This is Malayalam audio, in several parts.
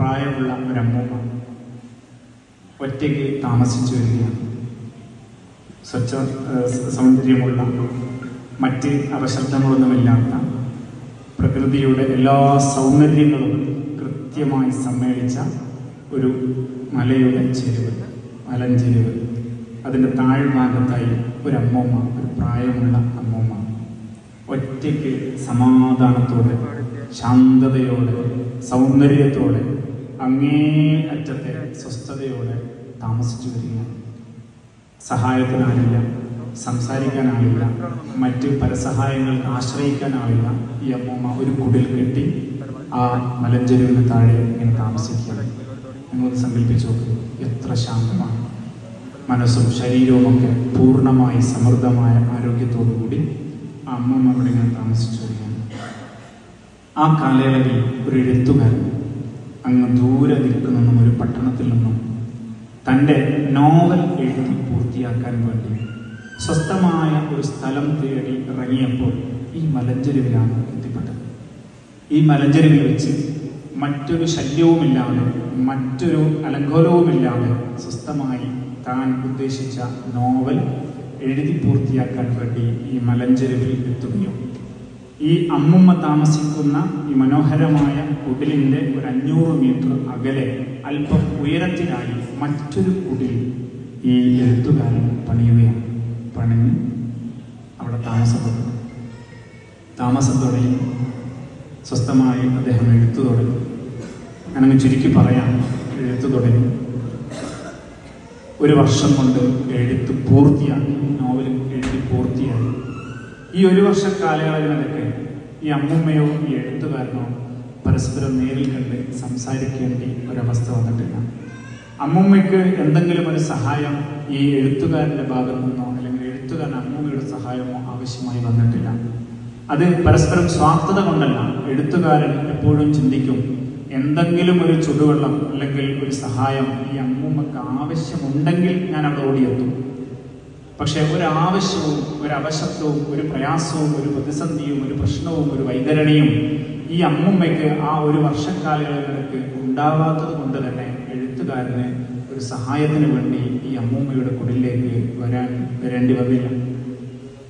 പ്രായമുള്ള ഒരമ്മൂമ്മ ഒറ്റയ്ക്ക് താമസിച്ചു വരികയാണ്. സ്വച്ഛ സൗന്ദര്യമുള്ള മറ്റ് അപശബ്ദങ്ങളൊന്നുമില്ലാത്ത പ്രകൃതിയുടെ എല്ലാ സൗന്ദര്യങ്ങളും കൃത്യമായി സമ്മേളിച്ച ഒരു മലയുടെ ചെരുവ് മലഞ്ചെരുവ് അതിന്റെ താഴ്ഭാഗത്തായി ഒരു അമ്മൂമ്മ ഒരു പ്രായമുള്ള അമ്മൂമ്മ. ഒറ്റയ്ക്ക് സമാധാനത്തോടെ ശാന്തതയോടെ സൗന്ദര്യത്തോടെ അങ്ങേ അറ്റത്തെ സ്വസ്ഥതയോടെ താമസിച്ചു വരികയാണ് സഹായത്തിനാളില്ല സംസാരിക്കാനാളില്ല മറ്റ് പരസഹായങ്ങൾക്ക് ആശ്രയിക്കാനാളില്ല ഈ അമ്മൂമ്മ ഒരു കുടിൽ കെട്ടി ആ മലഞ്ചെരുവിന് താഴെ ഇങ്ങനെ താമസിക്കുകയാണ്. നിങ്ങളൊന്ന് സങ്കല്പിച്ചു നോക്കൂ എത്ര ശാന്തമാണ്. മനസ്സും ശരീരവും ഒക്കെ പൂർണമായി സമൃദ്ധമായ ആരോഗ്യത്തോടു കൂടി ആ അമ്മൂമ്മ അവിടെ ഇങ്ങനെ താമസിച്ചു വരികയാണ്. ആ കാലയളവിൽ ഒരു എഴുത്തുകാരൻ അങ്ങ് ദൂരെ നിൽക്കുന്ന ഒരു പട്ടണത്തിൽ നിന്നും തന്റെ നോവൽ എഴുതി പൂർത്തിയാക്കാൻ വേണ്ടി സ്വസ്ഥമായ ഒരു സ്ഥലം തേടി ഇറങ്ങിയപ്പോൾ ഈ മലഞ്ചെരുവിലാണ് എത്തിപ്പെട്ടത്. ഈ മലഞ്ചെരുവിൽ വെച്ച് മറ്റൊരു ശല്യവുമില്ലാതെ മറ്റൊരു അലങ്കോലവുമില്ലാതെ സ്വസ്ഥമായി താൻ ഉദ്ദേശിച്ച നോവൽ എഴുതി പൂർത്തിയാക്കാൻ വേണ്ടി ഈ മലഞ്ചെരുവിൽ എത്തുകയും ഈ അമ്മുമ്മ താമസിക്കുന്ന ഈ മനോഹരമായ കുടിലിന്റെ ഒരു അഞ്ഞൂറ് മീറ്റർ അകലെ അല്പം ഉയരത്തിലായി മറ്റൊരു കുടിൽ ഈ എഴുത്തുകാരൻ പണിയുകയാണ്. പണിഞ്ഞ് അവിടെ താമസപ്പെട്ടു താമസം തുടങ്ങി സ്വസ്ഥമായി അദ്ദേഹം എഴുത്തു തുടങ്ങി. ഞാനങ്ങ് ചുരുക്കി പറയാം എഴുത്തു തുടങ്ങി. ഒരു വർഷം കൊണ്ട് എഴുത്ത് പൂർത്തിയാക്കി നോവലും എഴുതി പൂർത്തിയായി ഈ ഒരു വർഷ കാലയളവിനൊക്കെ ഈ അമ്മൂമ്മയോ ഈ എഴുത്തുകാരനോ പരസ്പരം നേരിൽ കണ്ട് സംസാരിക്കേണ്ടി ഒരവസ്ഥ വന്നിട്ടില്ല. അമ്മൂമ്മയ്ക്ക് എന്തെങ്കിലും ഒരു സഹായം ഈ എഴുത്തുകാരന്റെ ഭാഗത്തു നിന്നോ അല്ലെങ്കിൽ എഴുത്തുകാരൻ അമ്മൂമ്മയുടെ സഹായമോ ആവശ്യമായി വന്നിട്ടില്ല. അത് പരസ്പരം സ്വാർത്ഥത കൊണ്ടല്ല. എഴുത്തുകാരൻ എപ്പോഴും ചിന്തിക്കും എന്തെങ്കിലും ഒരു ചുടുവെള്ളം അല്ലെങ്കിൽ ഒരു സഹായം ഈ അമ്മൂമ്മക്ക് ആവശ്യമുണ്ടെങ്കിൽ ഞാൻ അവിടെ ഓടിയെത്തും. പക്ഷെ ഒരു ആവശ്യവും ഒരു അവശത്വവും ഒരു പ്രയാസവും ഒരു പ്രതിസന്ധിയും ഒരു പ്രശ്നവും ഒരു വൈതരണിയും ഈ അമ്മുമ്മയ്ക്ക് ആ ഒരു വർഷക്കാലങ്ങൾക്ക് ഉണ്ടാവാത്തത് കൊണ്ട് തന്നെ എഴുത്തുകാരന് ഒരു സഹായത്തിന് വേണ്ടി ഈ അമ്മൂമ്മയുടെ കുടിലേക്ക് വരാൻ വരേണ്ടി വന്നില്ല.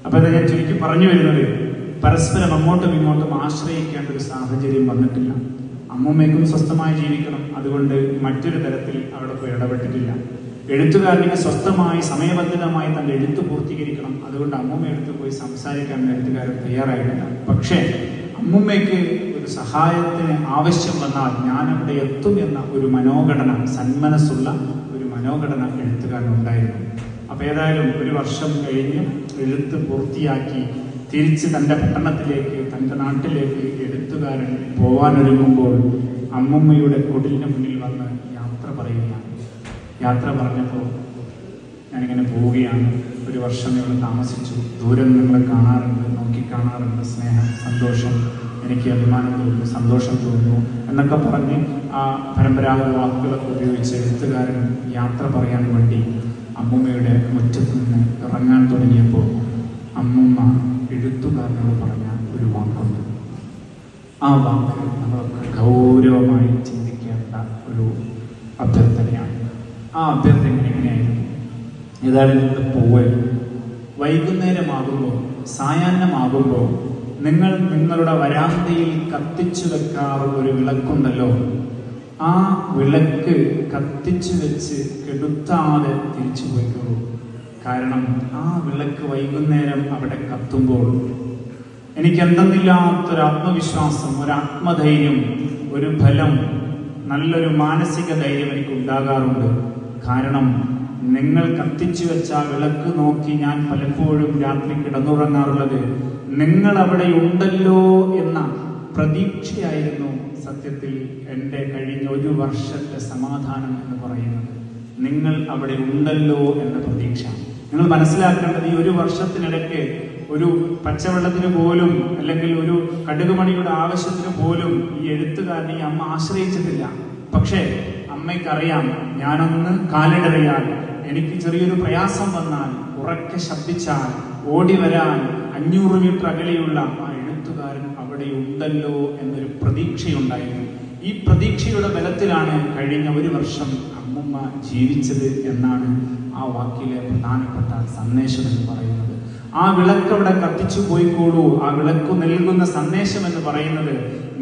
അപ്പൊ അത് ഞാൻ ചുരുക്കി പറഞ്ഞു വരുന്നത് പരസ്പരം അങ്ങോട്ടും ഇങ്ങോട്ടും ആശ്രയിക്കേണ്ട ഒരു സാഹചര്യം വന്നിട്ടില്ല. അമ്മൂമ്മയ്ക്കും സ്വസ്ഥമായി ജീവിക്കണം അതുകൊണ്ട് മറ്റൊരു തരത്തിൽ അവിടെ പോയി ഇടപെട്ടിട്ടില്ല. എഴുത്തുകാരനിക്ക് സ്വസ്ഥമായി സമയബന്ധിതമായി തന്റെ എഴുത്ത് പൂർത്തീകരിക്കണം. അതുകൊണ്ട് അമ്മൂമ്മ എടുത്ത് പോയി സംസാരിക്കാൻ എഴുത്തുകാരൻ തയ്യാറായിട്ടില്ല. പക്ഷേ അമ്മൂമ്മയ്ക്ക് ഒരു സഹായത്തിന് ആവശ്യം വന്നാൽ ഞാൻ അവിടെ എത്തും എന്ന ഒരു മനോഘടന സന്മനസ്സുള്ള ഒരു മനോഘടന എഴുത്തുകാരനുണ്ടായിരുന്നു. അപ്പൊ ഏതായാലും ഒരു വർഷം കഴിഞ്ഞ് എഴുത്ത് പൂർത്തിയാക്കി തിരിച്ച് തന്റെ പട്ടണത്തിലേക്ക് തന്റെ നാട്ടിലേക്ക് എഴുത്തുകാരൻ പോവാനൊരുങ്ങുമ്പോൾ അമ്മൂമ്മയുടെ കുടിലിന് മുന്നിൽ വന്ന് യാത്ര പറഞ്ഞപ്പോൾ ഞാനിങ്ങനെ പോവുകയാണ്. ഒരു വർഷം ഇവിടെ താമസിച്ചു. ദൂരം നിങ്ങളെ കാണാറുണ്ട് നോക്കി കാണാറുണ്ട്. സ്നേഹം സന്തോഷം എനിക്ക് അഭിമാനം തോന്നുന്നു സന്തോഷം തോന്നുന്നു എന്നൊക്കെ പറഞ്ഞ് ആ പരമ്പരാഗത വാക്കുകളൊക്കെ ഉപയോഗിച്ച് എഴുത്തുകാരൻ യാത്ര പറയാൻ വേണ്ടി അമ്മുമ്മയുടെ മുറ്റത്ത് നിന്ന് ഇറങ്ങാൻ തുടങ്ങിയപ്പോൾ അമ്മുമ്മ എഴുത്തുകാരനോട് പറഞ്ഞ ഒരു വാക്കുണ്ട്. ആ വാക്ക് ഏതായാലും നിങ്ങളുടെ പൂവൽ. വൈകുന്നേരമാകുമ്പോൾ സായാഹ്നമാകുമ്പോൾ നിങ്ങൾ നിങ്ങളുടെ വരാന്തയിൽ കത്തിച്ചു വെക്കാറുള്ള ഒരു വിളക്കുണ്ടല്ലോ. ആ വിളക്ക് കത്തിച്ചു വെച്ച് കെടുത്താതെ തിരിച്ചു പോയിക്കോളൂ. കാരണം ആ വിളക്ക് വൈകുന്നേരം അവിടെ കത്തുമ്പോൾ എനിക്ക് എന്തെന്നില്ലാത്തൊരു ആത്മവിശ്വാസം ഒരു ആത്മധൈര്യം ഒരു ഫലം നല്ലൊരു മാനസിക ധൈര്യം എനിക്ക് ഉണ്ടാകാറുണ്ട് കാരണം നിങ്ങൾ കത്തിച്ചു വെച്ച വിളക്ക് നോക്കി ഞാൻ പലപ്പോഴും രാത്രി കിടന്നുറങ്ങാറുള്ളത്. നിങ്ങൾ അവിടെ ഉണ്ടല്ലോ എന്ന പ്രതീക്ഷയായിരുന്നു സത്യത്തിൽ എന്റെ കഴിഞ്ഞ ഒരു വർഷത്തെ സമാധാനം എന്ന് പറയുന്നത്. നിങ്ങൾ അവിടെ ഉണ്ടല്ലോ എന്ന പ്രതീക്ഷ. നിങ്ങൾ മനസ്സിലാക്കേണ്ടത് ഈ ഒരു വർഷത്തിനിടയ്ക്ക് ഒരു പച്ചവെള്ളത്തിന് പോലും അല്ലെങ്കിൽ ഒരു കടുകുമണിയുടെ ആവശ്യത്തിന് പോലും ഈ എഴുത്തുകാരനെ ഈ അമ്മ ആശ്രയിച്ചിട്ടില്ല. പക്ഷേ അമ്മയ്ക്കറിയാം ഞാനൊന്ന് കാലിടറിയാൽ എനിക്ക് ചെറിയൊരു പ്രയാസം വന്നാൽ ഉറക്കെ ശബ്ദിച്ചാൽ ഓടി വരാൻ അഞ്ഞൂറ് മീറ്റർ അകലെയുള്ള ആ എഴുത്തുകാരൻ അവിടെ ഉണ്ടല്ലോ എന്നൊരു പ്രതീക്ഷയുണ്ടായിരുന്നു. ഈ പ്രതീക്ഷയുടെ ബലത്തിലാണ് കഴിഞ്ഞ ഒരു വർഷം അമ്മുമ്മ ജീവിച്ചത് എന്നാണ് ആ വാക്കിലെ പ്രധാനപ്പെട്ട സന്ദേശം എന്ന് പറയുന്നത്. ആ വിളക്ക് അവിടെ കത്തിച്ചു പോയിക്കോളൂ. ആ വിളക്ക് നൽകുന്ന സന്ദേശം എന്ന് പറയുന്നത്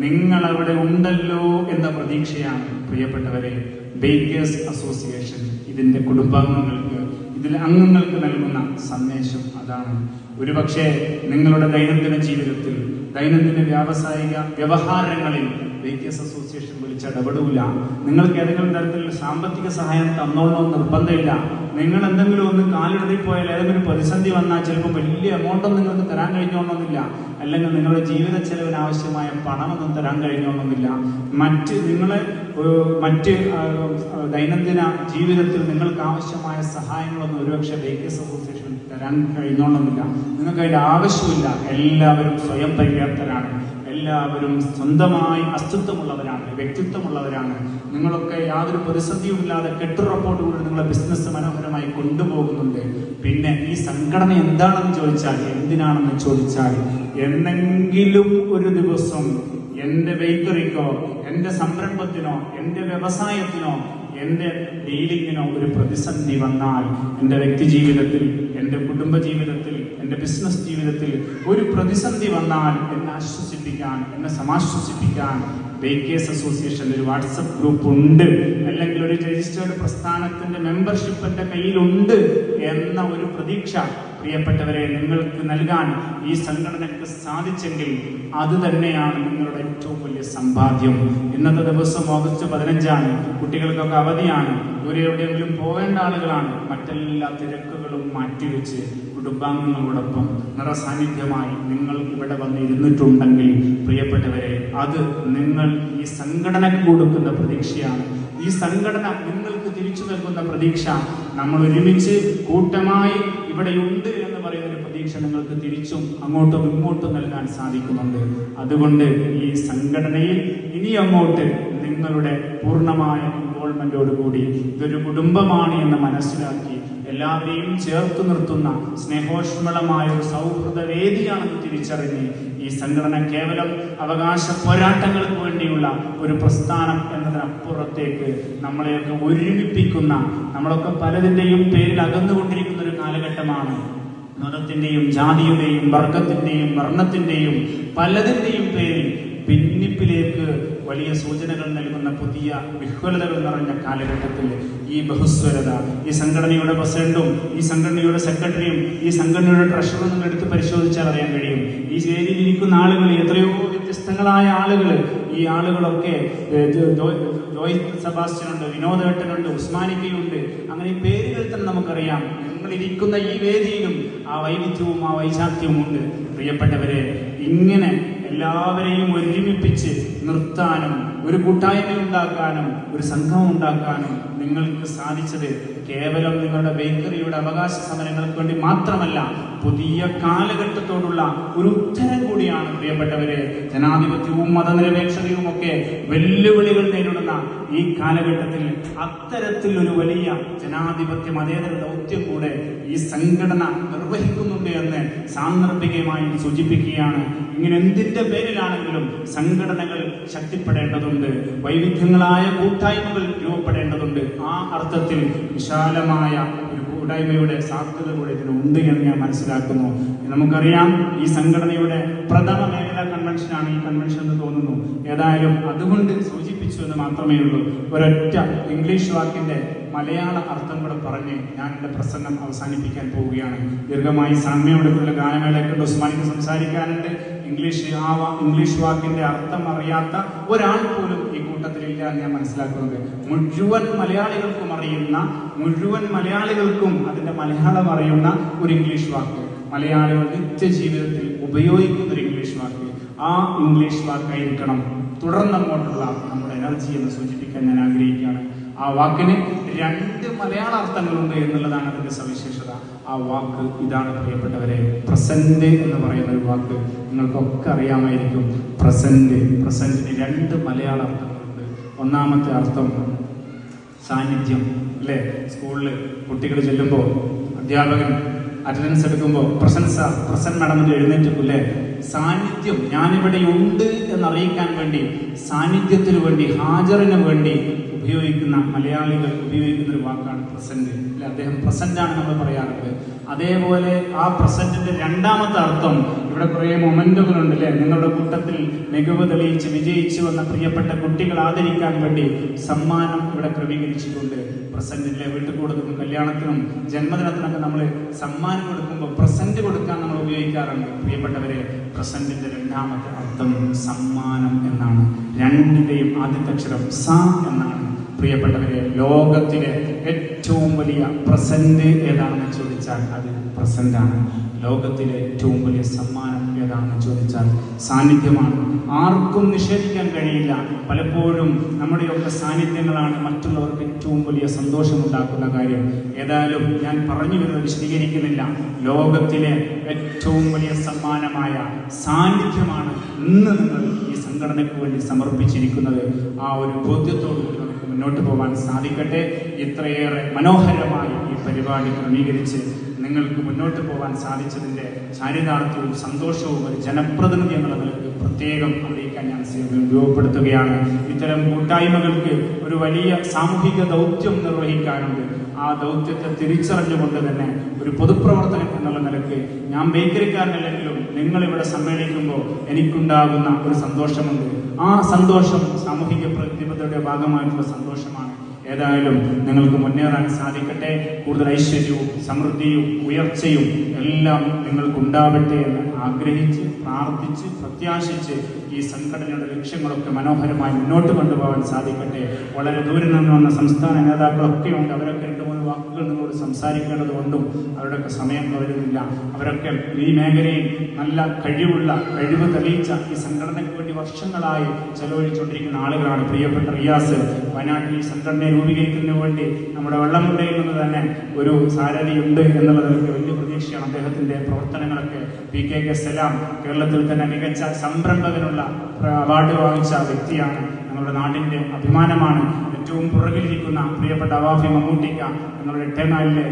നിങ്ങൾ അവിടെ ഉണ്ടല്ലോ എന്ന പ്രതീക്ഷയാണ് പ്രിയപ്പെട്ടവരെ. ബേക്കേഴ്സ് അസോസിയേഷൻ ഇതിന്റെ കുടുംബാംഗങ്ങൾക്ക് ഇതിൽ അംഗങ്ങൾക്ക് നൽകുന്ന സന്ദേശം അതാണ്. ഒരുപക്ഷെ നിങ്ങളുടെ ദൈനംദിന ജീവിതത്തിൽ ദൈനംദിന വ്യാവസായിക വ്യവഹാരങ്ങളിൽ ബേക്കേഴ്സ് അസോസിയേഷൻ വിളിച്ച ഇടപെടില്ല നിങ്ങൾക്ക് ഏതെങ്കിലും തരത്തിൽ സാമ്പത്തിക സഹായം തന്നോളണമെന്ന് നിർബന്ധമില്ല. നിങ്ങൾ എന്തെങ്കിലും ഒന്ന് കാലിടറിപ്പോയാൽ ഏതെങ്കിലും പ്രതിസന്ധി വന്നാൽ ചിലപ്പോൾ വലിയ എമൗണ്ടൊന്നും നിങ്ങൾക്ക് തരാൻ കഴിഞ്ഞോണമെന്നില്ല അല്ലെങ്കിൽ നിങ്ങളുടെ ജീവിത ചെലവിന് ആവശ്യമായ പണമൊന്നും തരാൻ കഴിഞ്ഞോണമെന്നില്ല മറ്റ് നിങ്ങളെ മറ്റ് ദൈനംദിന ജീവിതത്തിൽ നിങ്ങൾക്ക് ആവശ്യമായ സഹായങ്ങളൊന്നും ഒരുപക്ഷെ ബേക്കേഴ്സ് അസോസിയേഷൻ തരാൻ കഴിയുന്നുണ്ടെന്നില്ല നിങ്ങൾക്ക് അതിന്റെ ആവശ്യമില്ല. എല്ലാവരും സ്വയം പര്യാപ്തരാണ്. എല്ലാവരും സ്വന്തമായി അസ്തിത്വമുള്ളവരാണ് വ്യക്തിത്വമുള്ളവരാണ്. നിങ്ങളൊക്കെ യാതൊരു പ്രതിസന്ധിയുമില്ലാതെ കെട്ടുറപ്പോടുകൂടി നിങ്ങളെ ബിസിനസ് മനോഹരമായി കൊണ്ടുപോകുന്നുണ്ട്. പിന്നെ ഈ സംഘടന എന്താണെന്ന് ചോദിച്ചാൽ എന്തിനാണെന്ന് ചോദിച്ചാൽ എന്നെങ്കിലും ഒരു ദിവസം എന്റെ ബേക്കറിക്കോ എന്റെ സംരംഭത്തിനോ എന്റെ വ്യവസായത്തിനോ എന്റെ ഡീലിങ്ങിനോ ഒരു പ്രതിസന്ധി വന്നാൽ എന്റെ വ്യക്തി ജീവിതത്തിൽ എന്റെ കുടുംബ ജീവിതത്തിൽ എന്റെ ബിസിനസ് ജീവിതത്തിൽ ഒരു പ്രതിസന്ധി വന്നാൽ എന്നെ ആശ്വസിപ്പിക്കാൻ എന്നെ സമാശ്വസിപ്പിക്കാൻ ബേക്കേഴ്സ് അസോസിയേഷൻ ഒരു വാട്സപ്പ് ഗ്രൂപ്പ് ഉണ്ട്. അല്ലെങ്കിൽ ഒരു രജിസ്റ്റേർഡ് പ്രസ്ഥാനത്തിന്റെ മെമ്പർഷിപ്പ് എന്റെ കയ്യിലുണ്ട് എന്ന ഒരു പ്രതീക്ഷ പ്രിയപ്പെട്ടവരെ നിങ്ങൾക്ക് നൽകാൻ ഈ സംഘടനയ്ക്ക് സാധിച്ചെങ്കിൽ അത് തന്നെയാണ് നിങ്ങളുടെ ഏറ്റവും വലിയ സമ്പാദ്യം. ഇന്നത്തെ ദിവസം ഓഗസ്റ്റ് പതിനഞ്ചാണ്. കുട്ടികൾക്കൊക്കെ അവധിയാണ്. ദൂരെ എവിടെയെങ്കിലും പോകേണ്ട ആളുകളാണ്. മറ്റെല്ലാ തിരക്കുകളും മാറ്റിവെച്ച് കുടുംബാംഗങ്ങളോടൊപ്പം നിറസാന്നിധ്യമായി നിങ്ങൾ ഇവിടെ വന്ന് ഇരുന്നിട്ടുണ്ടെങ്കിൽ പ്രിയപ്പെട്ടവരെ അത് നിങ്ങൾ ഈ സംഘടനക്ക് കൊടുക്കുന്ന പ്രതീക്ഷയാണ്. ഈ സംഘടന നിങ്ങൾക്ക് തിരിച്ചു നൽകുന്ന പ്രതീക്ഷ നമ്മൾ ഒരുമിച്ച് കൂട്ടമായി ഇവിടെയുണ്ട് എന്ന് പറയുന്ന ഒരു പ്രതീക്ഷ നിങ്ങൾക്ക് തിരിച്ചും അങ്ങോട്ടും ഇങ്ങോട്ടും നൽകാൻ സാധിക്കുന്നുണ്ട്. അതുകൊണ്ട് ഈ സംഘടനയിൽ ഇനി അങ്ങോട്ട് നിങ്ങളുടെ പൂർണമായ ഇൻവോൾവ്മെന്റോട് കൂടി ഇതൊരു കുടുംബമാണ് എന്ന് മനസ്സിലാക്കി എല്ലാവരെയും ചേർത്ത് നിർത്തുന്ന സ്നേഹോഷ്മളമായ ഒരു സൗഹൃദ വേദിയാണെന്ന് തിരിച്ചറിഞ്ഞ് ഈ സംഘടന കേവലം അവകാശ പോരാട്ടങ്ങൾക്ക് വേണ്ടിയുള്ള ഒരു പ്രസ്ഥാനം എന്നതിനപ്പുറത്തേക്ക് നമ്മളെയൊക്കെ ഒരുമിപ്പിക്കുന്ന നമ്മളൊക്കെ പലതിന്റെയും പേരിൽ അകന്നുകൊണ്ടിരിക്കുന്ന ഒരു കാലഘട്ടമാണ്. മതത്തിന്റെയും ജാതിയുടെയും വർഗത്തിന്റെയും വർണത്തിന്റെയും പലതിന്റെയും പേരിൽ ഭിന്നിപ്പിലേക്ക് വലിയ സൂചനകൾ നൽകുന്ന പുതിയ വിഹ്വലതകൾ നിറഞ്ഞ കാലഘട്ടത്തിൽ ഈ ബഹുസ്വരത ഈ സംഘടനയുടെ പ്രസിഡന്റും ഈ സംഘടനയുടെ സെക്രട്ടറിയും ഈ സംഘടനയുടെ ട്രഷറും എടുത്ത് പരിശോധിച്ചാൽ അറിയാൻ കഴിയും. ഈ വേദിയിൽ ഇരിക്കുന്ന ആളുകൾ എത്രയോ വ്യത്യസ്തങ്ങളായ ആളുകൾ ഈ ആളുകളൊക്കെ ജോയ് സെബാസ്റ്റ്യൻ ഉണ്ട് വിനോദേട്ടനുണ്ട് ഉസ്മാനിക്കയുണ്ട്. അങ്ങനെ പേരുകൾ തന്നെ നമുക്കറിയാം. നിങ്ങൾ ഇരിക്കുന്ന ഈ വേദിയിലും ആ വൈവിധ്യവും ആ വൈശാഖ്യവും ഉണ്ട് പ്രിയപ്പെട്ടവരെ ഇങ്ങനെ എല്ലാവരെയും ഒരുമിപ്പിച്ച് നിർത്താനും ഒരു കൂട്ടായ്മ ഉണ്ടാക്കാനും ഒരു സംഘം ഉണ്ടാക്കാനും നിങ്ങൾക്ക് സാധിച്ചത് കേവലം നിങ്ങളുടെ ബേക്കറിയുടെ അവകാശ സമരങ്ങൾക്ക് വേണ്ടി മാത്രമല്ല പുതിയ കാലഘട്ടത്തോടുള്ള ഒരു ഉത്തരം കൂടിയാണ്. പ്രിയപ്പെട്ടവരെ ജനാധിപത്യവും മതനിരപേക്ഷതയും ഒക്കെ വെല്ലുവിളികൾ നേരിടുന്ന ഈ കാലഘട്ടത്തിൽ അത്തരത്തിൽ ഒരു വലിയ ജനാധിപത്യ മതേതര ദൗത്യം കൂടെ ഈ സംഘടന നിർവഹിക്കുന്നുണ്ട് എന്ന് സാന്ദർഭികമായി സൂചിപ്പിക്കുകയാണ്. ഇങ്ങനെ എന്തിന്റെ പേരിലാണെങ്കിലും സംഘടനകൾ ശക്തിപ്പെടേണ്ടതുണ്ട്. വൈവിധ്യങ്ങളായ കൂട്ടായ്മകൾ രൂപപ്പെടേണ്ടതുണ്ട്. ആ അർത്ഥത്തിൽ വിശാലമായ ഒരു കൂട്ടായ്മയുടെ സാധ്യത കൂടെ ഇതിനുണ്ട് എന്ന് ഞാൻ മനസ്സിലാക്കുന്നു. നമുക്കറിയാം ഈ സംഘടനയുടെ പ്രഥമ മേഖലാ കൺവെൻഷനാണ് ഈ കൺവെൻഷൻ എന്ന് തോന്നുന്നു. ഏതായാലും അതുകൊണ്ട് സൂചിപ്പിച്ചു എന്ന് മാത്രമേ ഉള്ളൂ. ഒരൊറ്റ ഇംഗ്ലീഷ് വാക്കിന്റെ മലയാള അർത്ഥം കൂടെ പറഞ്ഞ് ഞാൻ എന്റെ പ്രസംഗം അവസാനിപ്പിക്കാൻ പോവുകയാണ്. ദീർഘമായി സാമ്യമെടുത്തുള്ള ഗാനമേളയൊക്കെ ഉസ്മാനിക്ക് സംസാരിക്കാനുണ്ട്. ഇംഗ്ലീഷ് ആ ഇംഗ്ലീഷ് വാക്കിന്റെ അർത്ഥം അറിയാത്ത ഒരാൾ പോലും ഈ കൂട്ടത്തിലില്ല എന്ന് ഞാൻ മനസ്സിലാക്കുന്നത് മുഴുവൻ മലയാളികൾക്കും അറിയുന്ന മുഴുവൻ മലയാളികൾക്കും അതിന്റെ മലയാളം അറിയുന്ന ഒരു ഇംഗ്ലീഷ് വാക്ക്. മലയാളികൾ നിത്യജീവിതത്തിൽ ഉപയോഗിക്കുന്ന ഒരു ഇംഗ്ലീഷ് വാക്ക്. ആ ഇംഗ്ലീഷ് വാക്കായിരിക്കണം. തുടർന്നങ്ങോട്ടുള്ള നമ്മുടെ എനർജി എന്ന് സൂചിപ്പിക്കാൻ ഞാൻ ആഗ്രഹിക്കുകയാണ്. ആ വാക്കിന് രണ്ട് മലയാള അർത്ഥങ്ങളുണ്ട് എന്നുള്ളതാണ് അതിന്റെ സവിശേഷത. ആ വാക്ക് ഇതാണ് പ്രിയപ്പെട്ടവരെ പ്രസന്റ് എന്ന് പറയുന്ന ഒരു വാക്ക്. നിങ്ങൾക്കൊക്കെ അറിയാമായിരിക്കും പ്രസന്റ് പ്രസന്റിന് രണ്ട് മലയാള അർത്ഥങ്ങളുണ്ട്. ഒന്നാമത്തെ അർത്ഥം സാന്നിധ്യം അല്ലേ? സ്കൂളിൽ കുട്ടികൾ ചെല്ലുമ്പോൾ അധ്യാപകൻ അറ്റൻഡൻസ് എടുക്കുമ്പോൾ പ്രസൻസ് പ്രസന്റ് മാഡം എഴുന്നേറ്റ് അല്ലേ? സാന്നിധ്യം ഞാനിവിടെ ഉണ്ട് എന്നറിയിക്കാൻ വേണ്ടി സാന്നിധ്യത്തിന് വേണ്ടി ഹാജറിന് വേണ്ടി ഉപയോഗിക്കുന്ന മലയാളികൾ ഉപയോഗിക്കുന്ന ഒരു വാക്കാണ് പ്രസന്റ്. അല്ലെ? അദ്ദേഹം പ്രസന്റ് ആണ് നമ്മൾ പറയാറുള്ളത്. അതേപോലെ ആ പ്രസന്റിന്റെ രണ്ടാമത്തെ അർത്ഥം ഇവിടെ കുറേ മൊമെന്റുകളുണ്ട് അല്ലെ? നിങ്ങളുടെ കൂട്ടത്തിൽ മികവ് തെളിയിച്ച് വിജയിച്ചു വന്ന പ്രിയപ്പെട്ട കുട്ടികൾ ആദരിക്കാൻ വേണ്ടി സമ്മാനം ഇവിടെ ക്രമീകരിച്ചിട്ടുണ്ട്. പ്രസന്റിലെ വീട്ടിൽ കൊടുക്കും കല്യാണത്തിനും ജന്മദിനത്തിനൊക്കെ നമ്മൾ സമ്മാനം കൊടുക്കുമ്പോൾ പ്രസന്റ് കൊടുക്കാൻ നമ്മൾ ഉപയോഗിക്കാറുണ്ട്. പ്രിയപ്പെട്ടവരെ പ്രസന്റിന്റെ രണ്ടാമത്തെ അർത്ഥം സമ്മാനം എന്നാണ്. രണ്ടിന്റെയും ആദ്യത്തെ അക്ഷരം സ എന്നാണ്. പ്രിയപ്പെട്ടവരെ ലോകത്തിലെ ഏറ്റവും വലിയ പ്രസന്റ് ഏതാണെന്ന് ചോദിച്ചാൽ അത് പ്രസന്റ് ആണ് ലോകത്തിലെ ഏറ്റവും വലിയ സമ്മാനം ഏതാണെന്ന് ചോദിച്ചാൽ സാന്നിധ്യമാണ്. ആർക്കും നിഷേധിക്കാൻ കഴിയില്ല. പലപ്പോഴും നമ്മുടെയൊക്കെ സാന്നിധ്യങ്ങളാണ് മറ്റുള്ളവർക്ക് ഏറ്റവും വലിയ സന്തോഷമുണ്ടാക്കുന്ന കാര്യം. ഏതായാലും ഞാൻ പറഞ്ഞു വരുന്നത് വിശദീകരിക്കുന്നില്ല. ലോകത്തിലെ ഏറ്റവും വലിയ സമ്മാനമായ സാന്നിധ്യമാണ് ഇന്ന് നിങ്ങൾ ഈ സംഘടനയ്ക്ക് വേണ്ടി സമർപ്പിച്ചിരിക്കുന്നത്. ആ ഒരു ബോധ്യത്തോടു മുന്നോട്ട് പോകാൻ സാധിക്കട്ടെ. ഇത്രയേറെ മനോഹരമായി ഈ പരിപാടി ക്രമീകരിച്ച് നിങ്ങൾക്ക് മുന്നോട്ട് പോകാൻ സാധിച്ചതിന്റെ ചാരിതാർത്ഥ്യവും സന്തോഷവും ഒരു ജനപ്രതിനിധി എന്നുള്ള നിലയ്ക്ക് പ്രത്യേകം അറിയിക്കാൻ ഞാൻ ഉപയോഗപ്പെടുത്തുകയാണ്. ഇത്തരം കൂട്ടായ്മകൾക്ക് ഒരു വലിയ സാമൂഹിക ദൗത്യം നിർവഹിക്കാനുണ്ട്. ആ ദൗത്യത്തെ തിരിച്ചറിഞ്ഞുകൊണ്ട് തന്നെ ഒരു പൊതുപ്രവർത്തനം എന്നുള്ള നിലയ്ക്ക് ഞാൻ ബേക്കറിക്കാരനല്ലെങ്കിലും നിങ്ങൾ ഇവിടെ സമ്മേളിക്കുമ്പോൾ എനിക്കുണ്ടാകുന്ന ഒരു സന്തോഷമുണ്ട്. ആ സന്തോഷം സാമൂഹിക പ്രതിബദ്ധതയുടെ ഭാഗമായിട്ടുള്ള സന്തോഷമാണ്. ഏതായാലും നിങ്ങൾക്ക് മുന്നേറാൻ സാധിക്കട്ടെ. കൂടുതൽ ഐശ്വര്യവും സമൃദ്ധിയും ഉയർച്ചയും എല്ലാം നിങ്ങൾക്കുണ്ടാവട്ടെ എന്ന് ആഗ്രഹിച്ച് പ്രാർത്ഥിച്ച് പ്രത്യാശിച്ച് ഈ സംഘടനയുടെ ലക്ഷ്യങ്ങളൊക്കെ മനോഹരമായി മുന്നോട്ട് കൊണ്ടുപോകാൻ സാധിക്കട്ടെ. വളരെ ദൂരെ നിന്ന് വന്ന സംസ്ഥാന നേതാക്കളൊക്കെ ഉണ്ട്. അവരൊക്കെ രണ്ട് മൂന്ന് വാക്കുകൾ നിങ്ങളോട് സംസാരിക്കേണ്ടത് കൊണ്ടും അവരുടെയൊക്കെ സമയം വരുന്നില്ല അവരൊക്കെ ഈ മേഖലയിൽ നല്ല കഴിവുള്ള കഴിവ് തെളിയിച്ച ഈ സംഘടനയ്ക്ക് വേണ്ടി വർഷങ്ങളായി ചെലവഴിച്ചുകൊണ്ടിരിക്കുന്ന ആളുകളാണ്. പ്രിയപ്പെട്ട റിയാസ് വയനാട്ടിൽ ഈ സംഘടനയെ രൂപീകരിക്കുന്നതിന് വേണ്ടി നമ്മുടെ വെള്ളം നിന്ന് തന്നെ ഒരു സാരഥി ഉണ്ട് എന്നുള്ളത് വലിയ പ്രതീക്ഷയാണ് അദ്ദേഹത്തിന്റെ പ്രവർത്തനങ്ങളൊക്കെ. പി കെ കെ സലാം കേരളത്തിൽ തന്നെ മികച്ച സംരംഭകനുള്ള അവാർഡ് വാങ്ങിച്ച വ്യക്തിയാണ് നമ്മുടെ നാടിന്റെ അഭിമാനമാണ്. ഏറ്റവും പുറകിലിരിക്കുന്ന പ്രിയപ്പെട്ട അവാഫി മമ്മൂട്ടിക്ക നമ്മുടെ എട്ടേനാലിലെ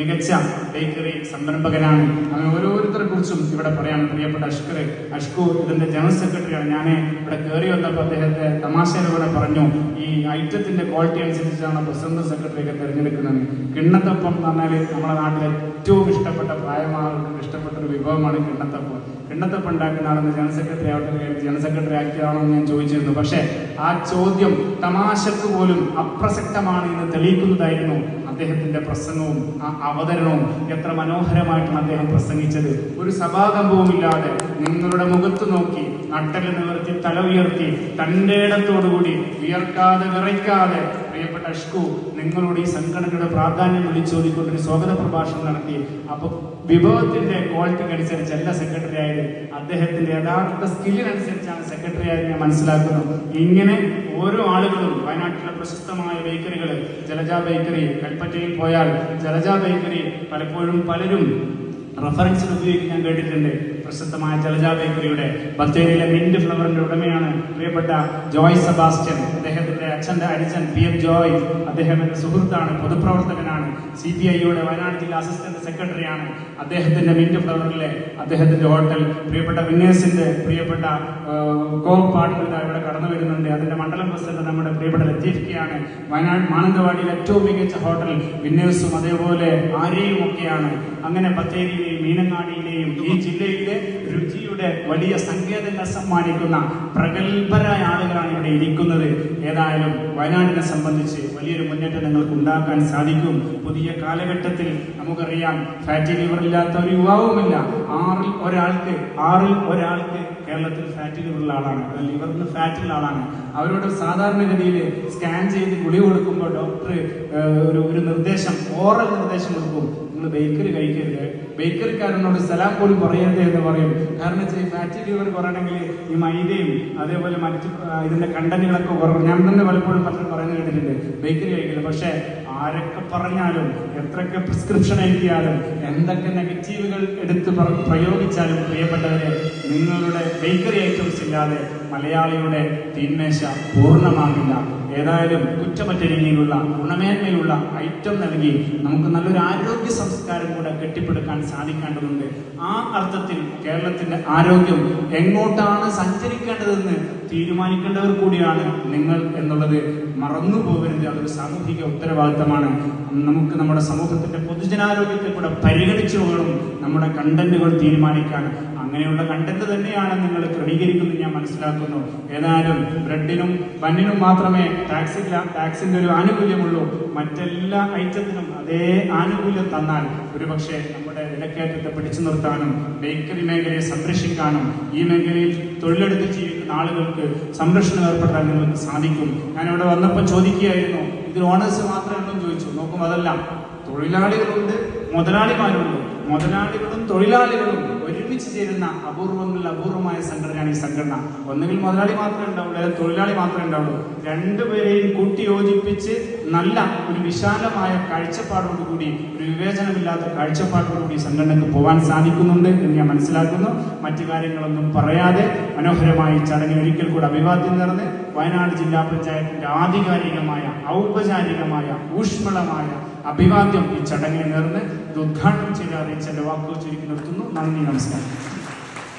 മികച്ച ബേക്കറി സംരംഭകനാണ്. അങ്ങനെ ഓരോരുത്തരെ കുറിച്ചും ഇവിടെ പറയാൻ പ്രിയപ്പെട്ട അഷ്കർ അഷ്കു ഇതിന്റെ ജനറൽ സെക്രട്ടറിയാണ്. ഞാൻ ഇവിടെ കയറി വന്നപ്പോൾ അദ്ദേഹത്തെ തമാശയിലൂടെ പറഞ്ഞു ഈ ഐറ്റത്തിന്റെ ക്വാളിറ്റി അനുസരിച്ചാണ് പ്രസിഡന്റ് സെക്രട്ടറിയൊക്കെ തിരഞ്ഞെടുക്കുന്നത്. കിണ്ണത്തപ്പം എന്ന് പറഞ്ഞാൽ നമ്മുടെ നാട്ടിലെ ഏറ്റവും ഇഷ്ടപ്പെട്ട പ്രായമാർക്ക് ഇഷ്ടപ്പെട്ട ഒരു വിഭവമാണ് കിണ്ണത്തപ്പം. കിണ്ണത്തപ്പം ഉണ്ടാക്കുന്ന ആളെന്ന് ജനറൽ സെക്രട്ടറി ആവട്ടെ ജനറൽ സെക്രട്ടറി ആക്കിയതാണോ എന്ന് ഞാൻ ചോദിച്ചിരുന്നു. പക്ഷേ ആ ചോദ്യം തമാശക്ക് പോലും അപ്രസക്തമാണ് എന്ന് തെളിയിക്കുന്നതായിരുന്നു അദ്ദേഹത്തിന്റെ പ്രസംഗവും ആ അവതരണവും എത്ര മനോഹരമായിട്ടാണ് അദ്ദേഹം പ്രസംഗിച്ചത്. ഒരു സഭാകമ്പവുമില്ലാതെ നിങ്ങളുടെ മുഖത്ത് നോക്കി നട്ടൽ നിവർത്തി തല ഉയർത്തി തന്റെ ഇടത്തോടുകൂടി ഉയർക്കാതെ വിറയ്ക്കാതെ പ്രിയപ്പെട്ട അഷ്കു നിങ്ങളുടെ ഈ സംഘടനയുടെ പ്രാധാന്യം വിളിച്ചോദിക്കൊണ്ട് ഒരു സ്വാഗത പ്രഭാഷണം നടത്തി. അപ്പൊ വിഭവത്തിന്റെ ക്വാളിറ്റിക്ക് അനുസരിച്ച് എല്ലാ സെക്രട്ടറി ആയത്. അദ്ദേഹത്തിന്റെ യഥാർത്ഥ സ്കില്ലിനനുസരിച്ചാണ് സെക്രട്ടറി ആയത് ഞാൻ മനസ്സിലാക്കുന്നു ഇങ്ങനെ ഓരോ ആളുകളും വയനാട്ടിലെ പ്രശസ്തമായ ബേക്കറികൾ ജലജ ബേക്കറി കൽപ്പറ്റയിൽ പോയാൽ ജലജ ബേക്കറി പലപ്പോഴും പലരും റഫറൻസിൽ ഉപയോഗിക്കാൻ കേട്ടിട്ടുണ്ട്. പ്രശസ്തമായ ജലജ ബേക്കറിയുടെ ബത്തേരിയിലെ മിന്റ് ഫ്ലവറിന്റെ ഉടമയാണ് പ്രിയപ്പെട്ട ജോയ് സെബാസ്റ്റ്യൻ. അദ്ദേഹത്തിന്റെ അച്ഛന്റെ അനുജൻ പി എം ജോയ് അദ്ദേഹം എന്റെ സുഹൃത്താണ് പൊതുപ്രവർത്തകനാണ് സി പി ഐയുടെ വയനാട് ജില്ലാ അസിസ്റ്റന്റ് സെക്രട്ടറിയാണ് അദ്ദേഹത്തിന്റെ മിന്റ് ഫ്ലവറിലെ അദ്ദേഹത്തിന്റെ ഹോട്ടൽ പ്രിയപ്പെട്ട വിന്നേഴ്സിന്റെ പ്രിയപ്പെട്ട കോ പാർട്ണർ ഇവിടെ കടന്നു വരുന്നുണ്ട്. അതിന്റെ മണ്ഡലം പ്രസിഡന്റ് നമ്മുടെ പ്രിയപ്പെട്ട ലത്തീഫ് കെയാണ് വയനാട് മാനന്തവാടിയിലെ ഏറ്റവും മികച്ച ഹോട്ടൽ വിന്നേഴ്സും അതേപോലെ ആരെയും ഒക്കെയാണ് അങ്ങനെ ബത്തേരിയിലെയും മീനങ്ങാടിയിലെയും ഈ ജില്ലയിലെ രുചിയുടെ വലിയ സങ്കേതങ്ങൾ സമ്മാനിക്കുന്ന പ്രഗത്ഭരായ ആളുകളാണ് ഇവിടെ ഇരിക്കുന്നത്. ഏതായാലും വയനാടിനെ സംബന്ധിച്ച് വലിയൊരു മുന്നേറ്റം നിങ്ങൾക്ക് ഉണ്ടാക്കാൻ സാധിക്കും. പുതിയ കാലഘട്ടത്തിൽ നമുക്കറിയാം ഫാറ്റി ലിവർ ഇല്ലാത്ത ഒരു യുവാവുമില്ല. ആറിൽ ഒരാൾക്ക് ആറിൽ ഒരാൾക്ക് കേരളത്തിൽ ഫാറ്റി ലിവറുള്ള ആളാണ്. ലിവറിന് ഫാറ്റുള്ള ആളാണ്. അവരോട് സാധാരണഗതിയിൽ സ്കാൻ ചെയ്ത് ഗുളി കൊടുക്കുമ്പോൾ ഡോക്ടർ ഒരു ഒരു നിർദ്ദേശം ഓറൽ നിർദ്ദേശം കൊടുക്കും. നിങ്ങൾ ബേക്കറി കഴിക്കരുത്. ബേക്കറിക്കാരനോട് സലാം പോലും പറയരുത് എന്ന് പറയും. കാരണം വെച്ചാൽ ഫാറ്റി ലിവർ കുറയണമെങ്കിൽ ഈ മൈദയും അതേപോലെ മറ്റ് ഇതിന്റെ കണ്ടന്റുകളൊക്കെ കുറവ് ഞാൻ തന്നെ പലപ്പോഴും പറയുന്നത് കേട്ടിട്ടുണ്ട്. ബേക്കറി കഴിക്കില്ല പക്ഷേ ആരൊക്കെ പറഞ്ഞാലും എത്രയൊക്കെ പ്രിസ്ക്രിപ്ഷൻ എഴുതിയാലും എന്തൊക്കെ നെഗറ്റീവുകൾ എടുത്ത് പ്ര- പ്രയോഗിച്ചാലും പ്രിയപ്പെട്ടവരെ നിങ്ങളുടെ ബേക്കറി ഐറ്റംസ് ഇല്ലാതെ മലയാളിയുടെ തീന്മേശ പൂർണമാകില്ല. ഏതായാലും കുറ്റമറ്റ രീതിയിലുള്ള ഗുണമേന്മയുള്ള ഐറ്റം നൽകി നമുക്ക് നല്ലൊരു ആരോഗ്യ സംസ്കാരം കൂടെ കെട്ടിപ്പടുക്കാൻ സാധിക്കേണ്ടതുണ്ട്. ആ അർത്ഥത്തിൽ കേരളത്തിന്റെ ആരോഗ്യം എങ്ങോട്ടാണ് സഞ്ചരിക്കേണ്ടതെന്ന് തീരുമാനിക്കേണ്ടവർ കൂടിയാണ് നിങ്ങൾ എന്നുള്ളത് മറന്നു പോകരുത് അതൊരു സാമൂഹിക ഉത്തരവാദിത്തമാണ്. നമുക്ക് നമ്മുടെ സമൂഹത്തിന്റെ പൊതുജനാരോഗ്യത്തെ കൂടെ പരിഗണിച്ചു വേണം നമ്മുടെ കണ്ടന്റുകൾ തീരുമാനിക്കാൻ. അങ്ങനെയുള്ള കണ്ടന്റ് തന്നെയാണ് നിങ്ങൾ ക്രമീകരിക്കുന്നത് ഞാൻ മനസ്സിലാക്കുന്നു. ഏതായാലും ബ്രെഡിനും ബണ്ണിനും മാത്രമേ ടാക്സ് ടാക്സിന്റെ ഒരു ആനുകൂല്യമുള്ളൂ. മറ്റെല്ലാ ഐറ്റത്തിനും അതേ ആനുകൂല്യം തന്നാൽ ഒരുപക്ഷെ നമ്മുടെ വിലക്കയറ്റത്തെ പിടിച്ചു നിർത്താനും ബേക്കറി മേഖലയെ സംരക്ഷിക്കാനും ഈ മേഖലയിൽ തൊഴിലെടുത്ത് ജീവിക്കുന്ന ആളുകൾക്ക് സംരക്ഷണം ഏർപ്പെടാൻ നിങ്ങൾക്ക് സാധിക്കും. ഞാൻ ഇവിടെ വന്നപ്പോൾ ചോദിക്കുകയായിരുന്നു ഇതിൽ ഓണേഴ്സ് മാത്രമേ ചോദിച്ചു. നോക്കും അതല്ല തൊഴിലാളികളുണ്ട് മുതലാളിമാരുണ്ട്. മുതലാളികളും തൊഴിലാളികളും ഒരുമിച്ച് ചേരുന്ന അപൂർവങ്ങളിൽ അപൂർവമായ സംഘടനയാണ് ഈ സംഘടന. ഒന്നുകിൽ മുതലാളി മാത്രമേ ഉണ്ടാവുള്ളൂ അല്ലെങ്കിൽ തൊഴിലാളി മാത്രമേ ഉണ്ടാവുള്ളൂ. രണ്ടുപേരെയും കൂട്ടി യോജിപ്പിച്ച് നല്ല ഒരു വിശാലമായ കാഴ്ചപ്പാടോടുകൂടി ഒരു വിവേചനമില്ലാത്ത കാഴ്ചപ്പാടോടുകൂടി ഈ സംഘടനക്ക് പോകാൻ സാധിക്കുന്നുണ്ട് എന്ന് ഞാൻ മനസ്സിലാക്കുന്നു. മറ്റു കാര്യങ്ങളൊന്നും പറയാതെ മനോഹരമായി ചടങ്ങിൽ ഒരിക്കൽ കൂടെ അഭിവാദ്യം നേർന്ന് വയനാട് ജില്ലാ പഞ്ചായത്തിന്റെ ആധികാരികമായ ഔപചാരികമായ ഊഷ്മളമായ അഭിവാദ്യം ഈ ചടങ്ങിൽ നേർന്ന് ഇത് ഉദ്ഘാടനം ചെയ്ത് എന്റെ വാക്കുകൾ ചുരുക്കി നിർത്തുന്നു. നന്ദി നമസ്കാരം.